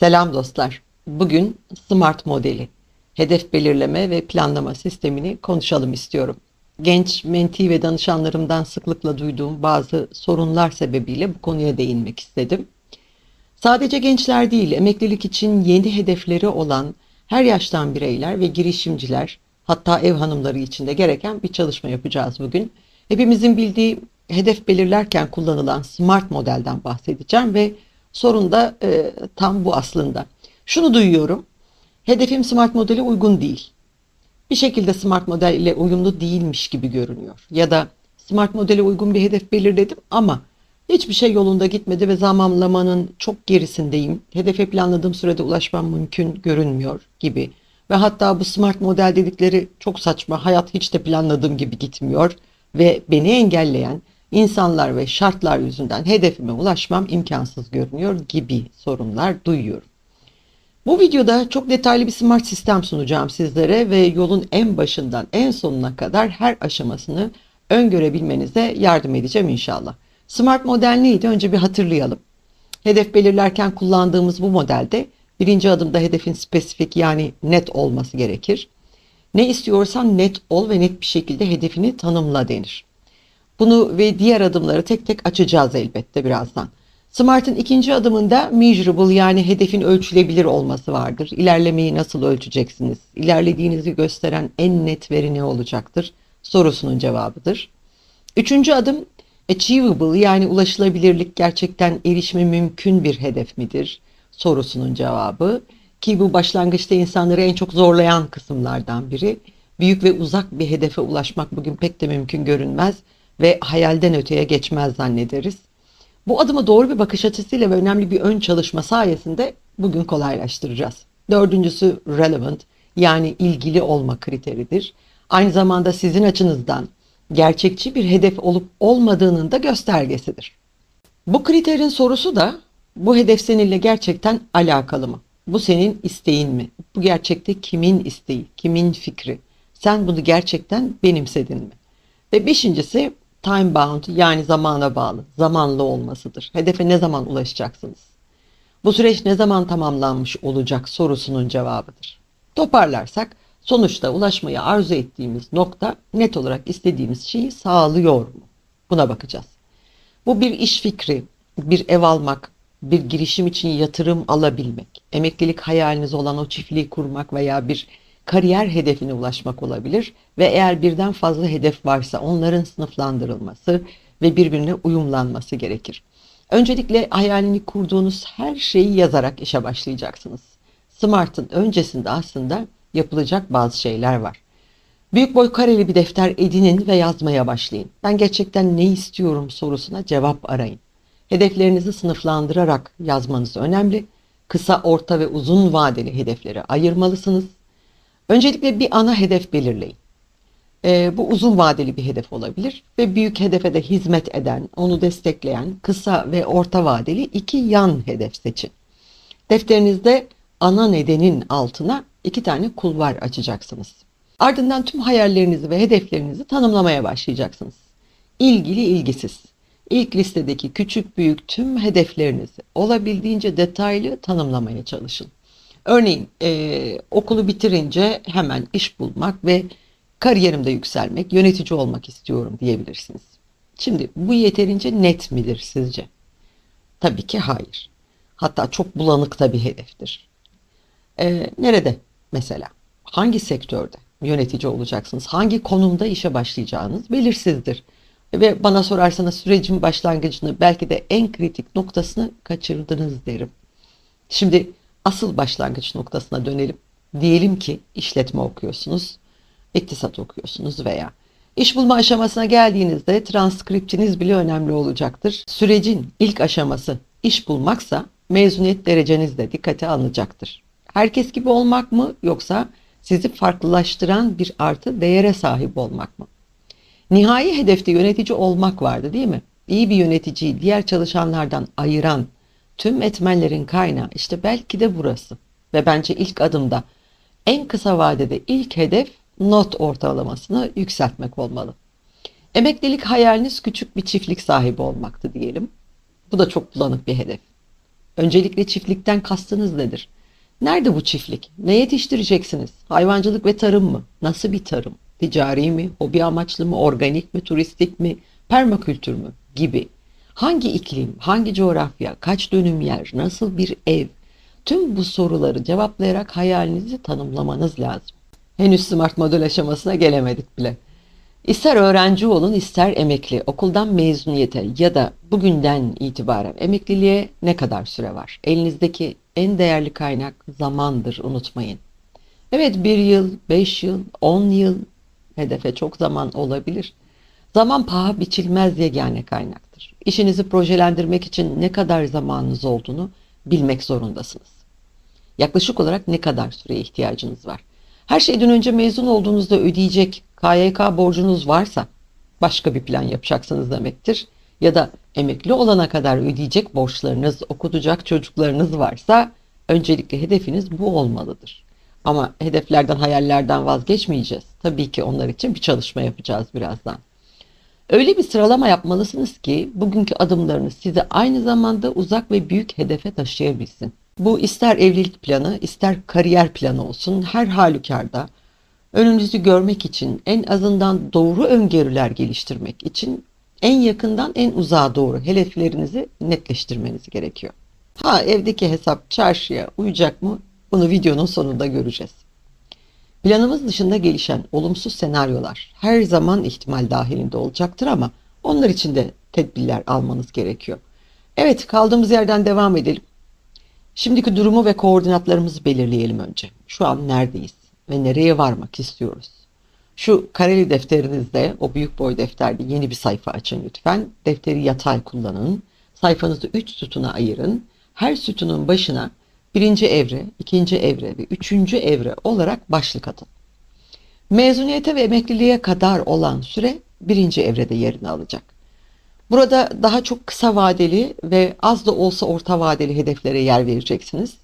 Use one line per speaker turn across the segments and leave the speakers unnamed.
Selam dostlar. Bugün SMART modeli, hedef belirleme ve planlama sistemini konuşalım istiyorum. Genç menti ve danışanlarımdan sıklıkla duyduğum bazı sorunlar sebebiyle bu konuya değinmek istedim. Sadece gençler değil, emeklilik için yeni hedefleri olan her yaştan bireyler ve girişimciler, hatta ev hanımları için de gereken bir çalışma yapacağız bugün. Hepimizin bildiği hedef belirlerken kullanılan SMART modelden bahsedeceğim ve sorun da e, tam bu aslında. Şunu duyuyorum, hedefim SMART modele uygun değil. Bir şekilde SMART model ile uyumlu değilmiş gibi görünüyor. Ya da SMART modele uygun bir hedef belirledim ama hiçbir şey yolunda gitmedi ve zamanlamanın çok gerisindeyim. Hedefe planladığım sürede ulaşmam mümkün görünmüyor gibi. Ve hatta bu SMART model dedikleri çok saçma, hayat hiç de planladığım gibi gitmiyor ve beni engelleyen insanlar ve şartlar yüzünden hedefime ulaşmam imkansız görünüyor gibi sorunlar duyuyorum. Bu videoda çok detaylı bir smart sistem sunacağım sizlere ve yolun en başından en sonuna kadar her aşamasını öngörebilmenize yardım edeceğim inşallah. Smart model neydi? Önce bir hatırlayalım. Hedef belirlerken kullandığımız bu modelde birinci adımda hedefin spesifik yani net olması gerekir. Ne istiyorsan net ol ve net bir şekilde hedefini tanımla denir. Bunu ve diğer adımları tek tek açacağız elbette birazdan. Smart'ın ikinci adımında measurable yani hedefin ölçülebilir olması vardır. İlerlemeyi nasıl ölçeceksiniz? İlerlediğinizi gösteren en net veri ne olacaktır? Sorusunun cevabıdır. Üçüncü adım achievable yani ulaşılabilirlik gerçekten erişme mümkün bir hedef midir? Sorusunun cevabı. Ki bu başlangıçta insanları en çok zorlayan kısımlardan biri. Büyük ve uzak bir hedefe ulaşmak bugün pek de mümkün görünmez ve hayalden öteye geçmez zannederiz. Bu adımı doğru bir bakış açısıyla ve önemli bir ön çalışma sayesinde bugün kolaylaştıracağız. Dördüncüsü relevant yani ilgili olma kriteridir. Aynı zamanda sizin açınızdan gerçekçi bir hedef olup olmadığının da göstergesidir. Bu kriterin sorusu da bu hedef seninle gerçekten alakalı mı? Bu senin isteğin mi? Bu gerçekte kimin isteği, kimin fikri? Sen bunu gerçekten benimsedin mi? Ve beşincisi time bound yani zamana bağlı, zamanlı olmasıdır. Hedefe ne zaman ulaşacaksınız? Bu süreç ne zaman tamamlanmış olacak sorusunun cevabıdır. Toparlarsak sonuçta ulaşmayı arzu ettiğimiz nokta net olarak istediğimiz şeyi sağlıyor mu? Buna bakacağız. Bu bir iş fikri, bir ev almak, bir girişim için yatırım alabilmek, emeklilik hayaliniz olan o çiftliği kurmak veya bir kariyer hedefine ulaşmak olabilir ve eğer birden fazla hedef varsa onların sınıflandırılması ve birbirine uyumlanması gerekir. Öncelikle hayalini kurduğunuz her şeyi yazarak işe başlayacaksınız. Smart'ın öncesinde aslında yapılacak bazı şeyler var. Büyük boy kareli bir defter edinin ve yazmaya başlayın. Ben gerçekten ne istiyorum sorusuna cevap arayın. Hedeflerinizi sınıflandırarak yazmanız önemli. Kısa, orta ve uzun vadeli hedefleri ayırmalısınız. Öncelikle bir ana hedef belirleyin. E, bu uzun vadeli bir hedef olabilir ve büyük hedefe de hizmet eden, onu destekleyen kısa ve orta vadeli iki yan hedef seçin. Defterinizde ana nedenin altına iki tane kulvar açacaksınız. Ardından tüm hayallerinizi ve hedeflerinizi tanımlamaya başlayacaksınız. İlgili ilgisiz. İlk listedeki küçük büyük tüm hedeflerinizi olabildiğince detaylı tanımlamaya çalışın. Örneğin e, okulu bitirince hemen iş bulmak ve kariyerimde yükselmek, yönetici olmak istiyorum diyebilirsiniz. Şimdi bu yeterince net midir sizce? Tabii ki hayır. Hatta çok bulanık da bir hedeftir. E, nerede mesela? Hangi sektörde yönetici olacaksınız? Hangi konumda işe başlayacağınız belirsizdir. Ve bana sorarsanız sürecin başlangıcını belki de en kritik noktasını kaçırdınız derim. Şimdi asıl başlangıç noktasına dönelim. Diyelim ki işletme okuyorsunuz, iktisat okuyorsunuz veya iş bulma aşamasına geldiğinizde transkriptiniz bile önemli olacaktır. Sürecin ilk aşaması iş bulmaksa mezuniyet dereceniz de dikkate alınacaktır. Herkes gibi olmak mı yoksa sizi farklılaştıran bir artı değere sahip olmak mı? Nihai hedefte yönetici olmak vardı değil mi? İyi bir yöneticiyi diğer çalışanlardan ayıran tüm etmenlerin kaynağı işte belki de burası. Ve bence ilk adımda en kısa vadede ilk hedef not ortalamasını yükseltmek olmalı. Emeklilik hayaliniz küçük bir çiftlik sahibi olmaktı diyelim. Bu da çok bulanık bir hedef. Öncelikle çiftlikten kastınız nedir? Nerede bu çiftlik? Ne yetiştireceksiniz? Hayvancılık ve tarım mı? Nasıl bir tarım? Ticari mi? Hobi amaçlı mı? Organik mi? Turistik mi? Permakültür mü? Gibi. Hangi iklim, hangi coğrafya, kaç dönüm yer, nasıl bir ev? Tüm bu soruları cevaplayarak hayalinizi tanımlamanız lazım. Henüz smart model aşamasına gelemedik bile. İster öğrenci olun, ister emekli, okuldan mezuniyete ya da bugünden itibaren emekliliğe ne kadar süre var? Elinizdeki en değerli kaynak zamandır, unutmayın. Evet bir yıl, beş yıl, on yıl hedefe çok zaman olabilir. Zaman paha biçilmez yegane kaynaktır. İşinizi projelendirmek için ne kadar zamanınız olduğunu bilmek zorundasınız. Yaklaşık olarak ne kadar süreye ihtiyacınız var? Her şeyden önce mezun olduğunuzda ödeyecek KYK borcunuz varsa başka bir plan yapacaksınız demektir. Ya da emekli olana kadar ödeyecek borçlarınız, okutacak çocuklarınız varsa öncelikle hedefiniz bu olmalıdır. Ama hedeflerden, hayallerden vazgeçmeyeceğiz. Tabii ki onlar için bir çalışma yapacağız birazdan. Öyle bir sıralama yapmalısınız ki bugünkü adımlarınız sizi aynı zamanda uzak ve büyük hedefe taşıyabilsin. Bu ister evlilik planı, ister kariyer planı olsun her halükarda önünüzü görmek için, en azından doğru öngörüler geliştirmek için en yakından en uzağa doğru hedeflerinizi netleştirmeniz gerekiyor. Ha evdeki hesap çarşıya uyacak mı? Bunu videonun sonunda göreceğiz. Planımız dışında gelişen olumsuz senaryolar her zaman ihtimal dahilinde olacaktır ama onlar için de tedbirler almanız gerekiyor. Evet kaldığımız yerden devam edelim. Şimdiki durumu ve koordinatlarımızı belirleyelim önce. Şu an neredeyiz ve nereye varmak istiyoruz? Şu kareli defterinizde, o büyük boy defterde yeni bir sayfa açın lütfen. Defteri yatay kullanın. Sayfanızı 3 sütuna ayırın. Her sütunun başına birinci evre, ikinci evre ve üçüncü evre olarak başlık atın. Mezuniyete ve emekliliğe kadar olan süre birinci evrede yerini alacak. Burada daha çok kısa vadeli ve az da olsa orta vadeli hedeflere yer vereceksiniz.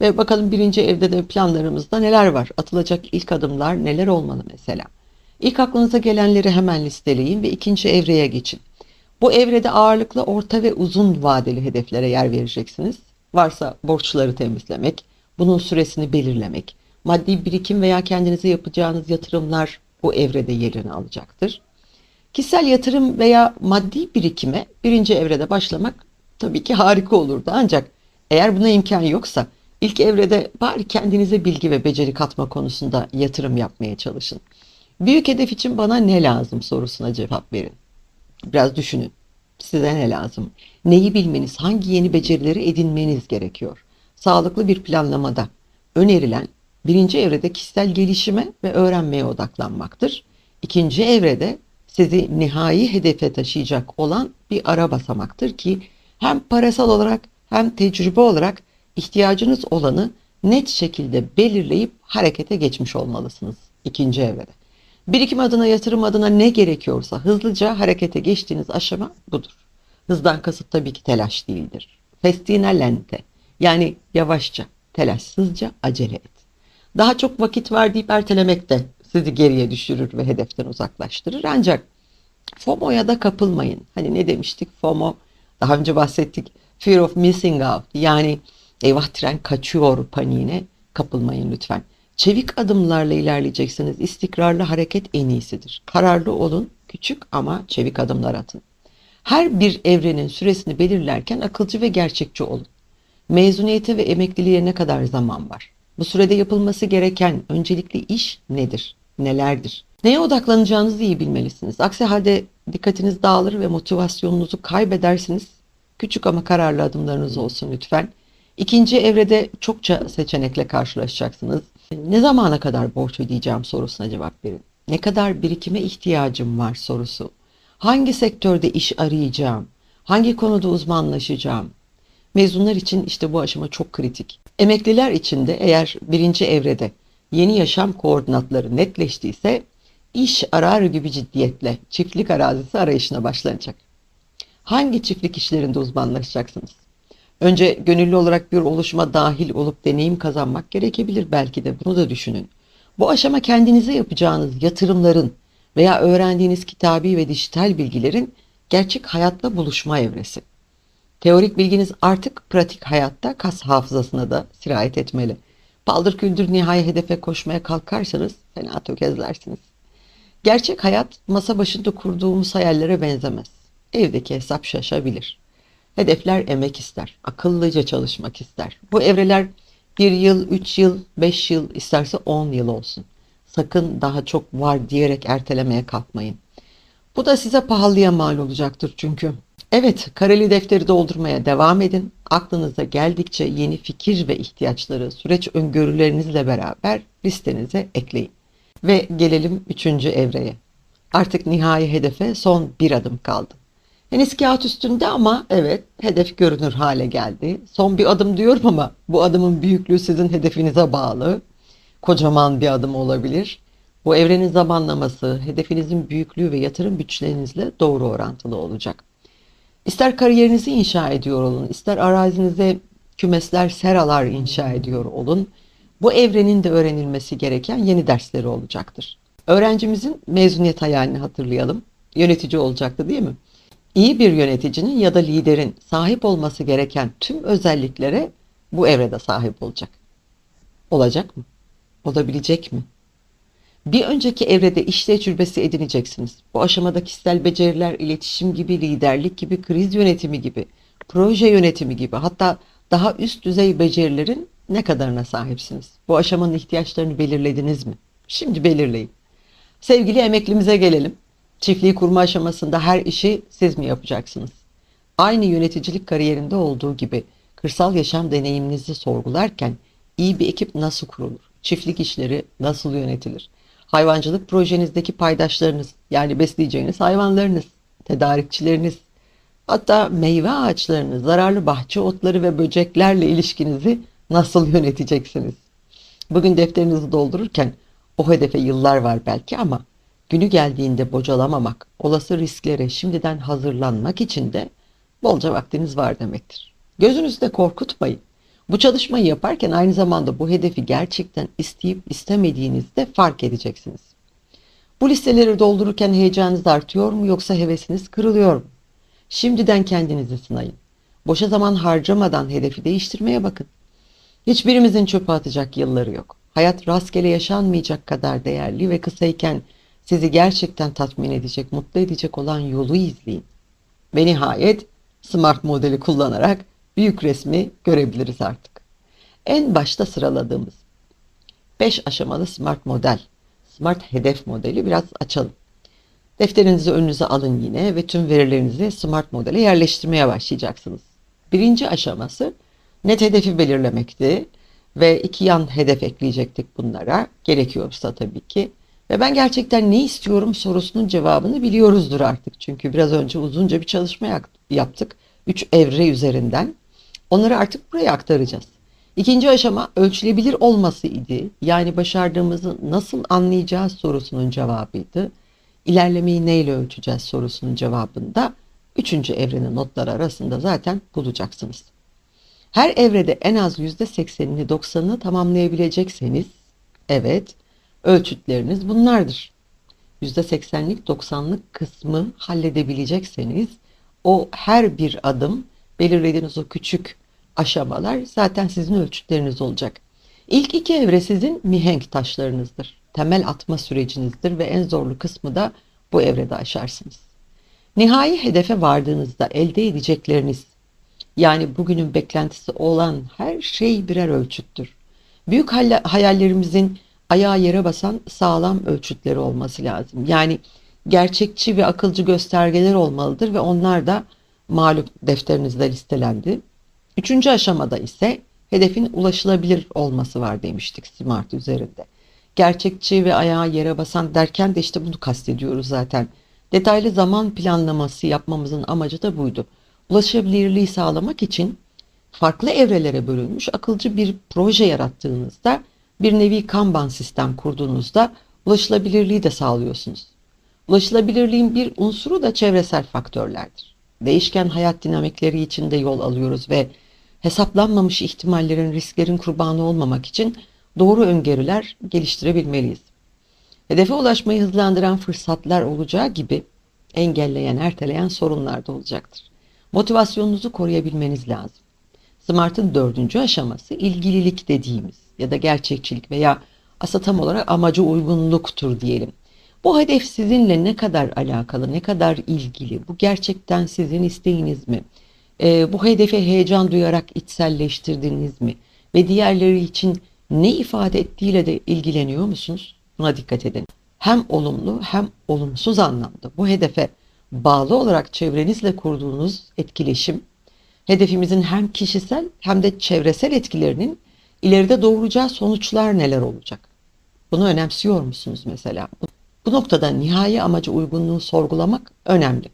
Ve bakalım birinci evde de planlarımızda neler var? Atılacak ilk adımlar neler olmalı mesela? İlk aklınıza gelenleri hemen listeleyin ve ikinci evreye geçin. Bu evrede ağırlıklı orta ve uzun vadeli hedeflere yer vereceksiniz. Varsa borçları temizlemek, bunun süresini belirlemek, maddi birikim veya kendinize yapacağınız yatırımlar bu evrede yerini alacaktır. Kişisel yatırım veya maddi birikime birinci evrede başlamak tabii ki harika olurdu. Ancak eğer buna imkan yoksa ilk evrede bari kendinize bilgi ve beceri katma konusunda yatırım yapmaya çalışın. Büyük hedef için bana ne lazım sorusuna cevap verin. Biraz düşünün. Size ne lazım? Neyi bilmeniz, hangi yeni becerileri edinmeniz gerekiyor? Sağlıklı bir planlamada önerilen birinci evrede kişisel gelişime ve öğrenmeye odaklanmaktır. İkinci evrede sizi nihai hedefe taşıyacak olan bir ara basamaktır ki hem parasal olarak hem tecrübe olarak ihtiyacınız olanı net şekilde belirleyip harekete geçmiş olmalısınız ikinci evrede. Birikim adına, yatırım adına ne gerekiyorsa hızlıca harekete geçtiğiniz aşama budur. Hızdan kasıt tabii ki telaş değildir. Festina lente yani yavaşça, telaşsızca acele et. Daha çok vakit var deyip ertelemek de sizi geriye düşürür ve hedeften uzaklaştırır. Ancak FOMO'ya da kapılmayın. Hani ne demiştik? FOMO daha önce bahsettik. Fear of missing out yani eyvah tren kaçıyor paniğine kapılmayın lütfen. Çevik adımlarla ilerleyeceksiniz. İstikrarlı hareket en iyisidir. Kararlı olun, küçük ama çevik adımlar atın. Her bir evrenin süresini belirlerken akılcı ve gerçekçi olun. Mezuniyete ve emekliliğe ne kadar zaman var? Bu sürede yapılması gereken öncelikli iş nedir? Nelerdir? Neye odaklanacağınızı iyi bilmelisiniz. Aksi halde dikkatiniz dağılır ve motivasyonunuzu kaybedersiniz. Küçük ama kararlı adımlarınız olsun lütfen. İkinci evrede çokça seçenekle karşılaşacaksınız. Ne zamana kadar borç ödeyeceğim sorusuna cevap verin. Ne kadar birikime ihtiyacım var sorusu. Hangi sektörde iş arayacağım? Hangi konuda uzmanlaşacağım? Mezunlar için işte bu aşama çok kritik. Emekliler için de eğer birinci evrede yeni yaşam koordinatları netleştiyse iş arar gibi ciddiyetle çiftlik arazisi arayışına başlanacak. Hangi çiftlik işlerinde uzmanlaşacaksınız? Önce gönüllü olarak bir oluşuma dahil olup deneyim kazanmak gerekebilir belki de bunu da düşünün. Bu aşama kendinize yapacağınız yatırımların veya öğrendiğiniz kitabi ve dijital bilgilerin gerçek hayatla buluşma evresi. Teorik bilginiz artık pratik hayatta kas hafızasına da sirayet etmeli. Paldır küldür nihai hedefe koşmaya kalkarsanız fena tökezlersiniz. Gerçek hayat masa başında kurduğumuz hayallere benzemez. Evdeki hesap şaşabilir. Hedefler emek ister, akıllıca çalışmak ister. Bu evreler bir yıl, üç yıl, beş yıl, isterse on yıl olsun. Sakın daha çok var diyerek ertelemeye kalkmayın. Bu da size pahalıya mal olacaktır çünkü. Evet, kareli defteri doldurmaya devam edin. Aklınıza geldikçe yeni fikir ve ihtiyaçları süreç öngörülerinizle beraber listenize ekleyin. Ve gelelim üçüncü evreye. Artık nihai hedefe son bir adım kaldı. Henüz kağıt üstünde ama evet hedef görünür hale geldi. Son bir adım diyorum ama bu adımın büyüklüğü sizin hedefinize bağlı. Kocaman bir adım olabilir. Bu evrenin zamanlaması, hedefinizin büyüklüğü ve yatırım bütçelerinizle doğru orantılı olacak. İster kariyerinizi inşa ediyor olun, ister arazinize kümesler, seralar inşa ediyor olun. Bu evrenin de öğrenilmesi gereken yeni dersleri olacaktır. Öğrencimizin mezuniyet hayalini hatırlayalım. Yönetici olacaktı değil mi? İyi bir yöneticinin ya da liderin sahip olması gereken tüm özelliklere bu evrede sahip olacak. Olacak mı? Olabilecek mi? Bir önceki evrede iş tecrübesi edineceksiniz. Bu aşamada kişisel beceriler, iletişim gibi, liderlik gibi, kriz yönetimi gibi, proje yönetimi gibi hatta daha üst düzey becerilerin ne kadarına sahipsiniz? Bu aşamanın ihtiyaçlarını belirlediniz mi? Şimdi belirleyin. Sevgili emeklimize gelelim. Çiftliği kurma aşamasında her işi siz mi yapacaksınız? Aynı yöneticilik kariyerinde olduğu gibi kırsal yaşam deneyiminizi sorgularken iyi bir ekip nasıl kurulur? Çiftlik işleri nasıl yönetilir? Hayvancılık projenizdeki paydaşlarınız yani besleyeceğiniz hayvanlarınız, tedarikçileriniz, hatta meyve ağaçlarınız, zararlı bahçe otları ve böceklerle ilişkinizi nasıl yöneteceksiniz? Bugün defterinizi doldururken o hedefe yıllar var belki ama günü geldiğinde bocalamamak, olası risklere şimdiden hazırlanmak için de bolca vaktiniz var demektir. Gözünüzü de korkutmayın. Bu çalışmayı yaparken aynı zamanda bu hedefi gerçekten isteyip istemediğinizi de fark edeceksiniz. Bu listeleri doldururken heyecanınız artıyor mu yoksa hevesiniz kırılıyor mu? Şimdiden kendinizi sınayın. Boşa zaman harcamadan hedefi değiştirmeye bakın. Hiçbirimizin çöpe atacak yılları yok. Hayat rastgele yaşanmayacak kadar değerli ve kısayken sizi gerçekten tatmin edecek, mutlu edecek olan yolu izleyin. Ve nihayet Smart modeli kullanarak büyük resmi görebiliriz artık. En başta sıraladığımız 5 aşamalı Smart model, Smart hedef modeli biraz açalım. Defterinizi önünüze alın yine ve tüm verilerinizi Smart modele yerleştirmeye başlayacaksınız. Birinci aşaması net hedefi belirlemekti ve iki yan hedef ekleyecektik bunlara. Gerekiyorsa tabii ki. Ve ben gerçekten ne istiyorum sorusunun cevabını biliyoruzdur artık. Çünkü biraz önce uzunca bir çalışma yaptık. Üç evre üzerinden. Onları artık buraya aktaracağız. İkinci aşama ölçülebilir olması idi. Yani başardığımızı nasıl anlayacağız sorusunun cevabıydı. İlerlemeyi neyle ölçeceğiz sorusunun cevabında üçüncü evrenin notları arasında zaten bulacaksınız. Her evrede en az %80'ini 90'ını tamamlayabilecekseniz evet ölçütleriniz bunlardır. %80'lik 90'lık kısmı halledebilecekseniz o her bir adım belirlediğiniz o küçük aşamalar zaten sizin ölçütleriniz olacak. İlk iki evre sizin mihenk taşlarınızdır. Temel atma sürecinizdir ve en zorlu kısmı da bu evrede aşarsınız. Nihai hedefe vardığınızda elde edecekleriniz yani bugünün beklentisi olan her şey birer ölçüttür. Büyük hayallerimizin ayağı yere basan sağlam ölçütleri olması lazım. Yani gerçekçi ve akılcı göstergeler olmalıdır ve onlar da malum defterinizde listelendi. Üçüncü aşamada ise hedefin ulaşılabilir olması var demiştik Smart üzerinde. Gerçekçi ve ayağı yere basan derken de işte bunu kastediyoruz zaten. Detaylı zaman planlaması yapmamızın amacı da buydu. Ulaşabilirliği sağlamak için farklı evrelere bölünmüş akılcı bir proje yarattığınızda bir nevi Kanban sistem kurduğunuzda ulaşılabilirliği de sağlıyorsunuz. Ulaşılabilirliğin bir unsuru da çevresel faktörlerdir. Değişken hayat dinamikleri içinde yol alıyoruz ve hesaplanmamış ihtimallerin, risklerin kurbanı olmamak için doğru öngörüler geliştirebilmeliyiz. Hedefe ulaşmayı hızlandıran fırsatlar olacağı gibi engelleyen, erteleyen sorunlar da olacaktır. Motivasyonunuzu koruyabilmeniz lazım. Smart'ın dördüncü aşaması ilgililik dediğimiz ya da gerçekçilik veya aslında tam olarak amaca uygunluktur diyelim. Bu hedef sizinle ne kadar alakalı, ne kadar ilgili, bu gerçekten sizin isteğiniz mi? Ee, bu hedefe heyecan duyarak içselleştirdiniz mi? Ve diğerleri için ne ifade ettiğiyle de ilgileniyor musunuz? Buna dikkat edin. Hem olumlu hem olumsuz anlamda bu hedefe bağlı olarak çevrenizle kurduğunuz etkileşim, hedefimizin hem kişisel hem de çevresel etkilerinin ileride doğuracağı sonuçlar neler olacak? Bunu önemsiyor musunuz mesela? Bu noktada nihai amaca uygunluğu sorgulamak önemli.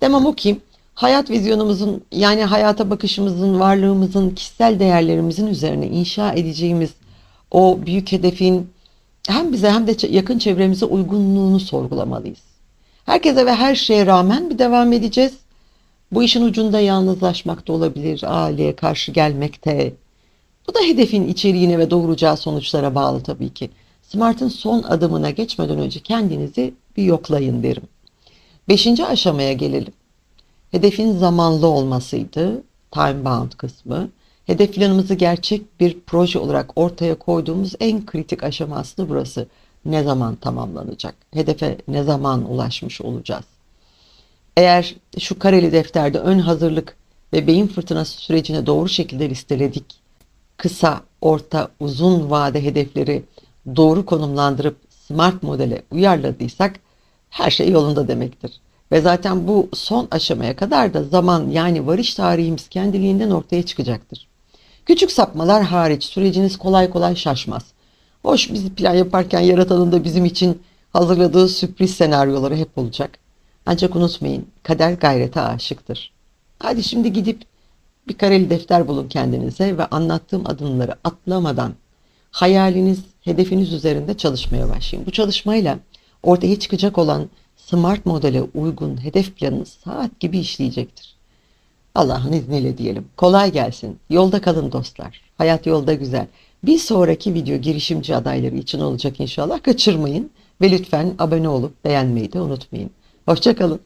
Demem o ki hayat vizyonumuzun yani hayata bakışımızın, varlığımızın, kişisel değerlerimizin üzerine inşa edeceğimiz o büyük hedefin hem bize hem de yakın çevremize uygunluğunu sorgulamalıyız. Herkese ve her şeye rağmen bir devam edeceğiz. Bu işin ucunda yalnızlaşmak da olabilir, aileye karşı gelmekte. Bu da hedefin içeriğine ve doğuracağı sonuçlara bağlı tabii ki. Smart'ın son adımına geçmeden önce kendinizi bir yoklayın derim. Beşinci aşamaya gelelim. Hedefin zamanlı olmasıydı. Time bound kısmı. Hedef planımızı gerçek bir proje olarak ortaya koyduğumuz en kritik aşama aslında burası. Ne zaman tamamlanacak? Hedefe ne zaman ulaşmış olacağız? Eğer şu kareli defterde ön hazırlık ve beyin fırtınası sürecine doğru şekilde listeledik. Kısa, orta, uzun vade hedefleri doğru konumlandırıp smart modele uyarladıysak her şey yolunda demektir. Ve zaten bu son aşamaya kadar da zaman yani varış tarihimiz kendiliğinden ortaya çıkacaktır. Küçük sapmalar hariç süreciniz kolay kolay şaşmaz. Hoş bizi plan yaparken yaratanın da bizim için hazırladığı sürpriz senaryoları hep olacak. Ancak unutmayın kader gayrete aşıktır. Hadi şimdi gidip bir kareli defter bulun kendinize ve anlattığım adımları atlamadan hayaliniz, hedefiniz üzerinde çalışmaya başlayın. Bu çalışmayla ortaya çıkacak olan smart modele uygun hedef planınız saat gibi işleyecektir. Allah'ın izniyle diyelim. Kolay gelsin. Yolda kalın dostlar. Hayat yolda güzel. Bir sonraki video girişimci adayları için olacak inşallah. Kaçırmayın ve lütfen abone olup beğenmeyi de unutmayın. Hoşçakalın.